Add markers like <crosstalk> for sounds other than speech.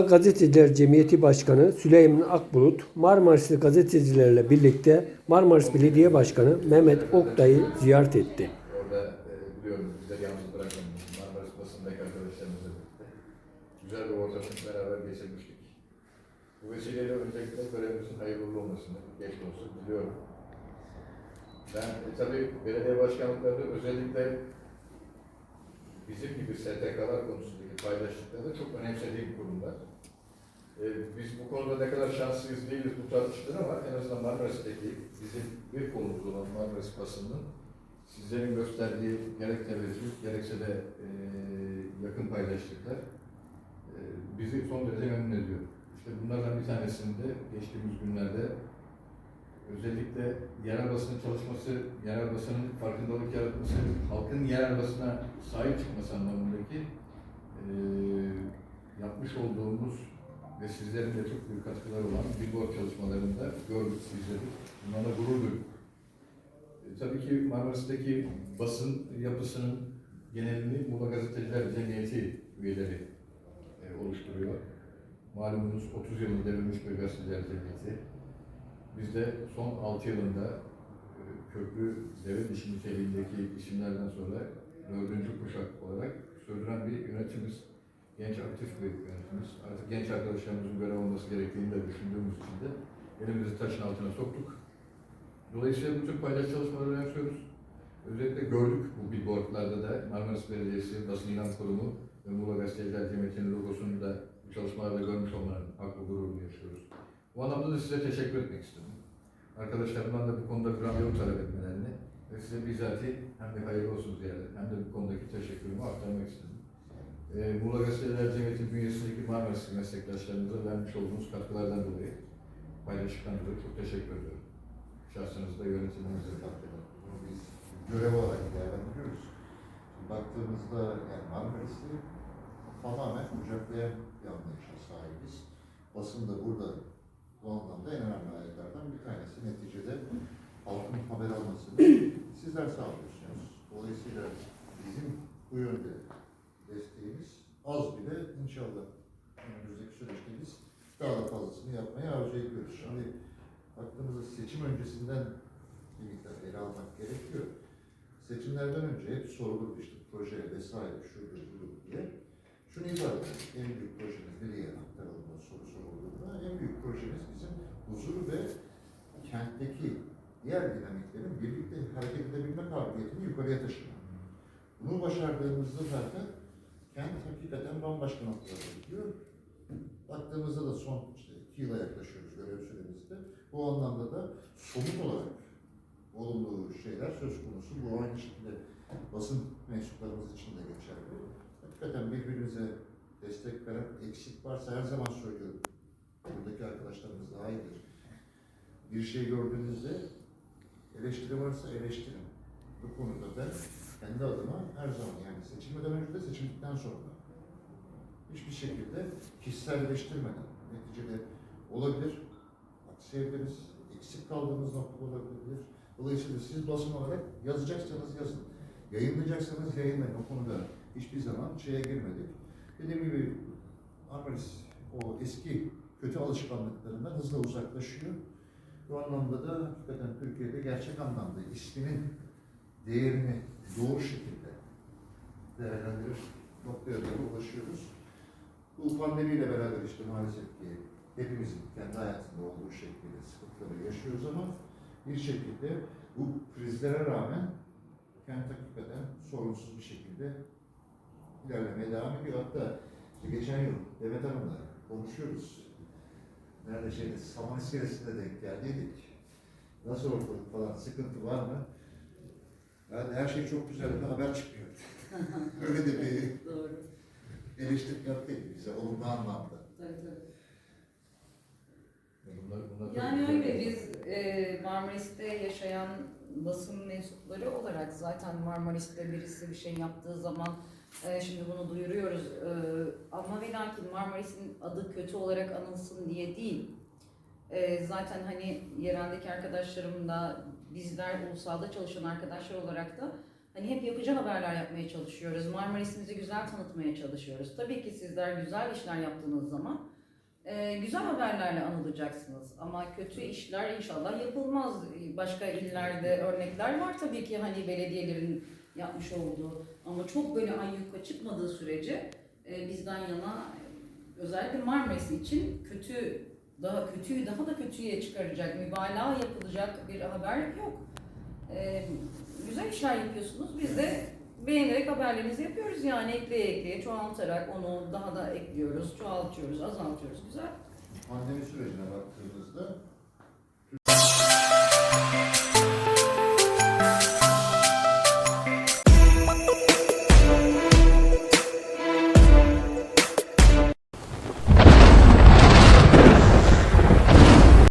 Gazeteciler Cemiyeti Başkanı Süleyman Akbulut, Marmarisli gazetecilerle birlikte Marmaris Belediye Başkanı Mehmet Oktay'ı ziyaret etti. Orada e, biliyorum bizleri yalnız bırakmamıştım. Marmaris basındaki arkadaşlarımızla. Güzel bir ortamı beraber geçirmiştik. Bu vesileyle öncelikle görevimizin hayırlı olmasını geçti olsun diliyorum. Ben e, tabii belediye başkanlıkları özellikle bizim gibi STK'lar konusundaki paydaşlıkları çok önemsediğim kurumlar. E, biz bu konuda ne kadar şanslıyız değiliz bu tartışılır ama en azından Marmaris'teki bizim bir konumuz olan Marmaris basının sizlerin gösterdiği gerek teveccüh gerekse de e, yakın paydaşlıklar e, bizi son derece memnun ediyor. İşte bunlardan bir tanesinde geçtiğimiz günlerde özellikle yerel basının çalışması, yerel basının farkındalık yaratması, halkın yerel basına sahip çıkması anlamındaki e, yapmış olduğumuz ve sizlerin de çok büyük katkıları olan billboard çalışmalarında gördük, izledik. Bunlarla gurur duyduk. E, tabii ki Marmaris'teki basın yapısının genelini Muğla Gazeteciler Cemiyeti üyeleri e, oluşturuyor. Malumunuz 30 yılını devirmiş bir gazeteciler cemiyeti. Biz de son 6 yılında e, köklü devlet işi niteliğindeki isimlerden sonra dördüncü kuşak olarak sürdüren bir yönetimiz. Genç aktif bir yönetimiz. Artık genç arkadaşlarımızın görev olması gerektiğini de düşündüğümüz için de elimizi taşın altına soktuk. Dolayısıyla bu tür paylaş çalışmaları önemsiyoruz. Özellikle gördük bu billboardlarda da Marmaris Belediyesi, Basın İlan Kurumu ve Muğla Gazeteciler Cemiyeti'nin logosunu da bu çalışmalarda görmüş olmanın haklı gururunu yaşıyoruz. Bu anlamda da size teşekkür etmek istedim. Arkadaşlarımdan da bu konuda bir randevu talep etmelerini ve size bizzati hem de hayırlı olsun ziyaret hem de bu konudaki teşekkürümü aktarmak istedim. Ee, Muğla Gazeteciler Cemiyeti bünyesindeki Marmaris meslektaşlarımıza vermiş olduğunuz katkılardan dolayı, paylaştıktan dolayı çok teşekkür ediyorum. Şahsınızda yönetiminize takdir ederim. Bunu biz görev olarak değerlendiriyoruz. Şimdi baktığımızda yani Marmaris'i tamamen kucaklayan bir anlayışa sahibiz. Basın da burada bu anlamda en önemli ayetlerden bir tanesi. Neticede halkın haber almasını <clears throat> sizler sağlıyorsunuz. Dolayısıyla bizim bu yönde desteğimiz az bile inşallah önümüzdeki süreçte biz daha da fazlasını yapmaya arzu ediyoruz. Şimdi baktığımızda seçim öncesinden bir miktar ele almak gerekiyor. Seçimlerden önce hep sorulur işte proje vesaire şudur budur diye. Şunu ifade edelim, en büyük projemiz nereye aktarılma soru sorulduğunda en büyük projemiz bizim huzur ve kentteki diğer dinamiklerin birlikte hareket edebilme kabiliyetini yukarıya taşımak. Bunu başardığımızda zaten kent hakikaten bambaşka noktalara gidiyor. Baktığımızda da son işte iki yıla yaklaşıyoruz görev süremizde. Bu anlamda da somut olarak olumlu şeyler söz konusu. Bu aynı şekilde basın mensuplarımız için de geçerli. Hakikaten birbirimize destek veren eksik varsa her zaman söylüyorum. Arkadaşlarımız daha iyidir. Bir şey gördüğünüzde eleştiri varsa eleştirin. Bu konuda ben kendi adıma her zaman yani seçilmeden önce de seçildikten sonra hiçbir şekilde kişiselleştirmeden neticede olabilir, aksayabiliriz, eksik kaldığımız nokta olabilir. Dolayısıyla siz basın olarak yazacaksanız yazın, yayınlayacaksanız yayınlayın. O konuda hiçbir zaman şeye girmedik. Dediğim gibi Marmaris o eski kötü alışkanlıklarından hızla uzaklaşıyor. Bu anlamda da hakikaten Türkiye'de gerçek anlamda isminin değerini doğru şekilde değerlendirir noktaya doğru ulaşıyoruz. Bu pandemiyle beraber işte maalesef ki hepimizin kendi hayatında olduğu şekilde sıkıntıları yaşıyoruz ama bir şekilde bu krizlere rağmen kent hakikaten sorunsuz bir şekilde ilerlemeye devam ediyor. Hatta işte geçen yıl Demet Hanım'la konuşuyoruz. Nerede şeyde Saman iskelesinde denk geldiydik. Nasıl ortalık falan sıkıntı var mı? Yani her şey çok güzel bir haber çıkmıyor. <laughs> Öyle de bir Doğru. eleştiri yaptıydı bize olumlu anlamda. Tabii tabii. Bunlar, bunlar Yani öyle biz e, Marmaris'te yaşayan basın mensupları olarak zaten Marmaris'te birisi bir şey yaptığı zaman e, şimdi bunu duyuruyoruz e, ama ve lakin Marmaris'in adı kötü olarak anılsın diye değil. E, zaten hani yereldeki arkadaşlarım da bizler ulusalda çalışan arkadaşlar olarak da Hani hep yapıcı haberler yapmaya çalışıyoruz. Marmaris'imizi güzel tanıtmaya çalışıyoruz. Tabii ki sizler güzel işler yaptığınız zaman e, güzel haberlerle anılacaksınız. Ama kötü işler inşallah yapılmaz. Başka illerde örnekler var tabii ki hani belediyelerin yapmış olduğu. Ama çok böyle ayyuka çıkmadığı sürece e, bizden yana e, özellikle Marmaris için kötü daha kötüyü daha da kötüye çıkaracak, mübalağa yapılacak bir haber yok. E, güzel işler yapıyorsunuz. Biz de beğenerek haberlerinizi yapıyoruz yani ekleye ekleye çoğaltarak onu daha da ekliyoruz, çoğaltıyoruz, azaltıyoruz. Güzel. Pandemi sürecine baktığımızda